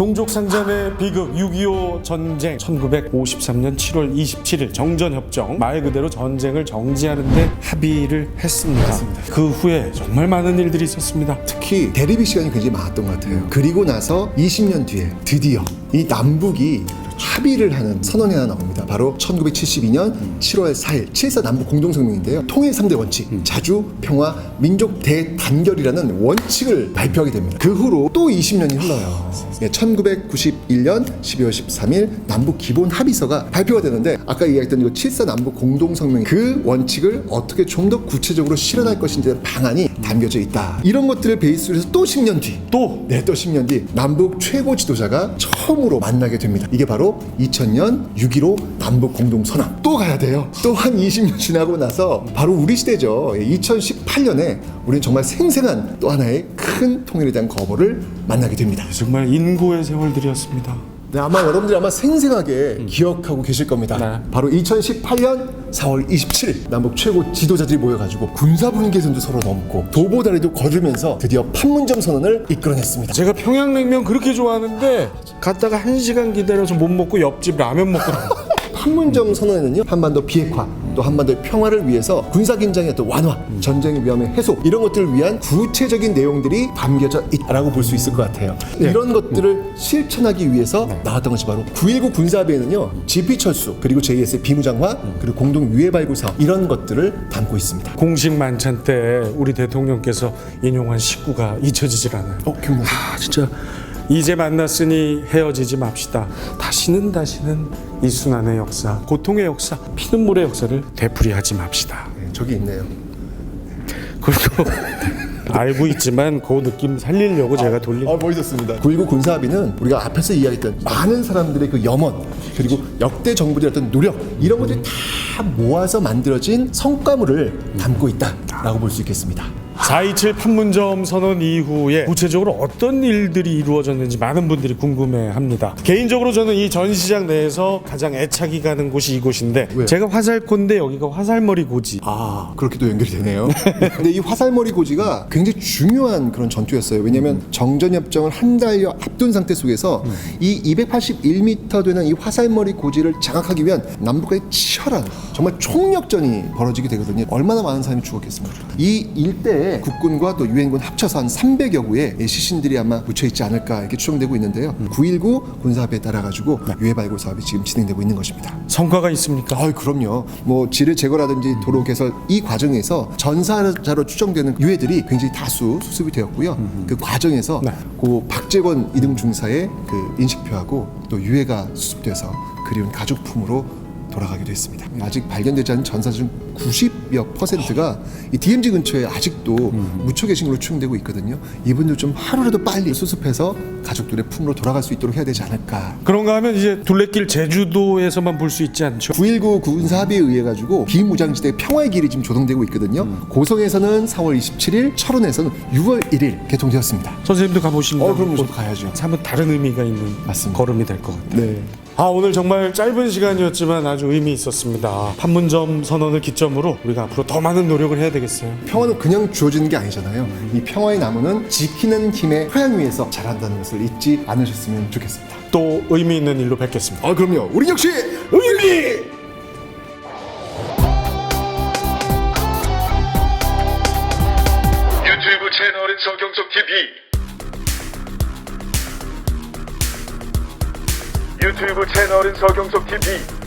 동족 상잔의 비극 6.25 전쟁 1953년 7월 27일 정전협정 말 그대로 전쟁을 정지하는데 합의를 했습니다. 그 후에 정말 많은 일들이 있었습니다. 특히 대립의 시간이 굉장히 많았던 것 같아요. 그리고 나서 20년 뒤에 드디어 이 남북이 합의를 하는 선언이 하나 나옵니다. 바로 1972년 7월 4일 7.4 남북 공동성명인데요. 통일 3대 원칙, 자주, 평화, 민족 대단결이라는 원칙을 발표하게 됩니다. 그 후로 또 20년이 흘러요. 예, 1991년 12월 13일 남북 기본 합의서가 발표가 되는데 아까 이야기했던 이거 7.4 남북 공동성명 그 원칙을 어떻게 좀 더 구체적으로 실현할 것인지 방안이 담겨져 있다. 이런 것들을 베이스로 해서 또 10년 뒤 또 네, 또 10년 뒤 남북 최고 지도자가 처음으로 만나게 됩니다. 이게 바로 2000년 6.15 남북 공동 선언. 또 가야 돼요. 또 한 20년 지나고 나서 바로 우리 시대죠. 2018년에 우리는 정말 생생한 또 하나의 큰 통일에 대한 거부를 만나게 됩니다. 정말 인고의 세월들이었습니다. 네, 아마 여러분들이 아마 생생하게 기억하고 계실 겁니다. 네. 바로 2018년 4월 27일 남북 최고 지도자들이 모여가지고 군사 분계선도 서로 넘고 도보 다리도 걸으면서 드디어 판문점 선언을 이끌어냈습니다. 제가 평양냉면 그렇게 좋아하는데 갔다가 한 시간 기다려서 못 먹고 옆집 라면 먹고 나왔어요. 판문점 선언에는요 한반도 비핵화 또 한반도의 평화를 위해서 군사 긴장의 또 완화 전쟁의 위험의 해소 이런 것들을 위한 구체적인 내용들이 담겨져 있다라고 볼 수 있을 것 같아요. 이런 것들을 실천하기 위해서 나왔던 것이 바로 9.19 군사합의에는요 GP 철수 그리고 JS의 비무장화 그리고 공동 유해 발굴 사업 이런 것들을 담고 있습니다. 공식 만찬 때 우리 대통령께서 인용한 식구가 잊혀지질 않아요. 어 기억나세요? 아 진짜. 이제 만났으니 헤어지지 맙시다. 다시는 다시는 이 순환의 역사, 고통의 역사, 피눈물의 역사를 되풀이하지 맙시다. 네, 저기 있네요 그것도 알고 있지만 그 느낌 살리려고 제가 돌린. 아, 멋있었습니다. 9.19 군사합의는 우리가 앞에서 이야기했던 많은 사람들의 그 염원 그리고 역대 정부들의 어떤 노력 이런 것들이 다 모아서 만들어진 성과물을 담고 있다라고 볼 수 있겠습니다. 4.27 판문점 선언 이후에 구체적으로 어떤 일들이 이루어졌는지 많은 분들이 궁금해합니다. 개인적으로 저는 이 전시장 내에서 가장 애착이 가는 곳이 이곳인데 왜요? 제가 화살코인데 여기가 화살머리 고지. 아 그렇게도 연결이 되네요. 근데 이 화살머리 고지가 굉장히 중요한 그런 전투였어요. 왜냐하면 정전협정을 한 달여 앞둔 상태 속에서 이 281m 되는 이 화살머리 고지를 장악하기 위한 남북과의 치열한 정말 총력전이 벌어지게 되거든요. 얼마나 많은 사람이 죽었겠습니까? 이 일대에 국군과 또 유엔군 합쳐서 한 300여 구의 시신들이 아마 묻혀 있지 않을까 이렇게 추정되고 있는데요. 9.19 군사합의에 따라 가지고 유해 발굴 사업이 지금 진행되고 있는 것입니다. 성과가 있습니까? 아, 그럼요. 뭐 지뢰 제거라든지 도로 개설 이 과정에서 전사자로 추정되는 유해들이 굉장히 다수 수습이 되었고요. 그 과정에서 네. 고 박재권 이등 중사의 그 인식표하고 또 유해가 수습돼서 그리운 가족품으로 돌아가기도 했습니다. 아직 발견되지 않은 전사 중 90여 퍼센트가 이 DMZ 근처에 아직도 묻혀 계신 걸로 추정되고 있거든요. 이분들 좀 하루라도 빨리 수습해서 가족들의 품으로 돌아갈 수 있도록 해야 되지 않을까 그런가 하면 이제 둘레길 제주도에서만 볼 수 있지 않죠? 9.19 군사 합의에 의해 가지고 비무장지대 평화의 길이 지금 조성되고 있거든요. 고성에서는 4월 27일, 철원에서는 6월 1일 개통되었습니다. 선생님도 가보시면 어, 그럼 저도 가야죠. 한번 다른 의미가 있는 맞습니다. 걸음이 될 것 같아요. 네. 아 오늘 정말 짧은 시간이었지만 아주 의미 있었습니다. 판문점 선언을 기점으로 우리가 앞으로 더 많은 노력을 해야 되겠어요. 평화는 그냥 주어지는 게 아니잖아요. 이 평화의 나무는 지키는 힘의 토양 위에서 자란다는 것을 잊지 않으셨으면 좋겠습니다. 또 의미 있는 일로 뵙겠습니다. 아, 그럼요. 우리 역시 의미! 유튜브 채널은 서경석 TV. 유튜브 채널은 서경석 TV.